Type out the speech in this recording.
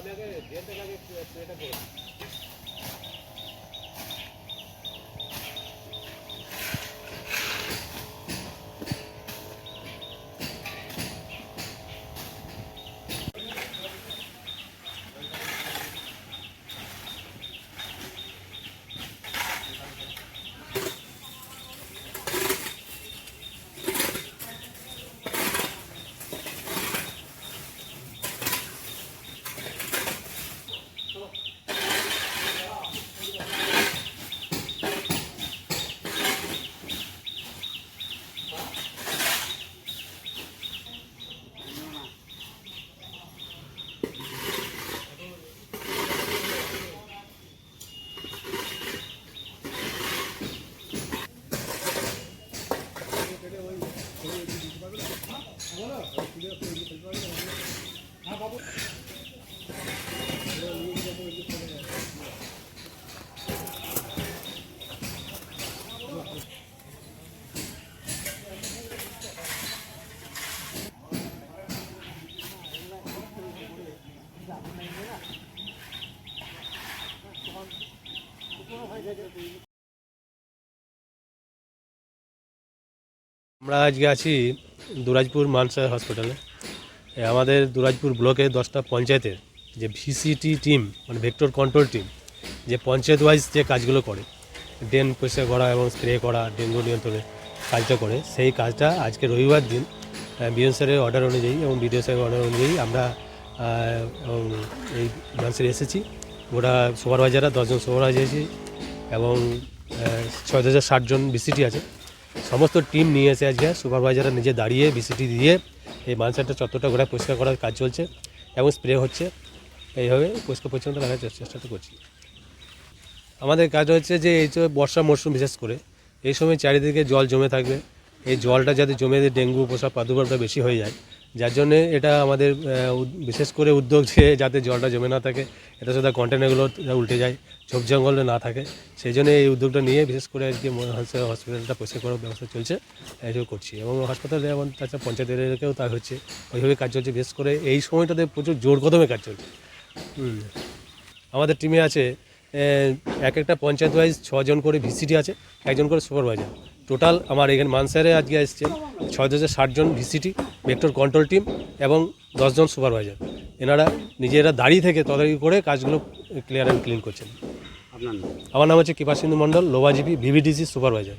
আমি আগে জেল থেকে আগে এটা করে আমরা আজকে আছি দুরাজপুর মানসা হসপিটালে। আমাদের দুরাজপুর ব্লকে দশটা পঞ্চায়েতের যে ভিসিটি টিম মানে ভেক্টর কন্ট্রোল টিম, যে পঞ্চায়েত ওয়াইজ যে কাজগুলো করে, ড্রেন পরিষ্কার করা এবং স্প্রে করা ডেঙ্গু নিয়ন্ত্রণে কাজটা করে, সেই কাজটা আজকে রবিবার দিন বিএন স্যারের অর্ডার অনুযায়ী এবং বিডিও স্যারের অর্ডার অনুযায়ী আমরা এবং এই মানসের এসেছি। গোটা সুপারভাইজাররা দশজন সুপারভাইজার এসেছি এবং ছয় হাজার ষাট জন বিসিটি আছে। সমস্ত টিম নিয়ে এসে আজকে সুপারভাইজাররা নিজে দাঁড়িয়ে বিসিটি দিয়ে এই মানসারটা চত্বরটা ঘোরা পরিষ্কার করার কাজ চলছে এবং স্প্রে হচ্ছে। এইভাবে পরিষ্কার পরিচ্ছন্ন রাখার চেষ্টা- চেষ্টাটা করছি। আমাদের কাজ হচ্ছে যে এই যে বর্ষা মরশুম বিশেষ করে, এই সময় চারিদিকে জল জমে থাকবে। এই জলটা যাতে জমে ডেঙ্গু পোষা প্রাদুর্ভাবটা বেশি হয়ে যায় যার জন্যে এটা আমাদের বিশেষ করে উদ্যোগ যে যাতে জলটা জমে না থাকে এটা শুধু কন্টেনারগুলো উল্টে যায় ঝোপ জঙ্গলে না থাকে সেই জন্য এই উদ্যোগটা নিয়ে বিশেষ করে আজকে হসপিটালটা পরিষ্কার করার ব্যবস্থা চলছে এইসব করছি। এবং হাসপাতালে যেমন তাছাড়া পঞ্চায়েত এলাকাতেও তা হচ্ছে ওইভাবে কাজ চলছে বিশেষ করে এই সময়টাতে প্রচুর জোর কদমে কাজ চলছে। আমাদের টিমে আছে এক একটা পঞ্চায়েত ওয়াইজ ছজন করে ভিসিটি আছে একজন করে সুপারভাইজার টোটাল আমার এখানে মানসারে আজকে এসছেন ছয় হাজার ষাটজন ভিসিটি ভেক্টর কন্ট্রোল টিম এবং দশজন সুপারভাইজার এনারা নিজেরা দাঁড়িয়ে থেকে তদারকি করে কাজগুলো ক্লিয়ার অ্যান্ড ক্লিন করছেন। আমার নাম হচ্ছে কৃপাসিন্ধু মণ্ডল লোবাজিপি ভিভিডিসি সুপারভাইজার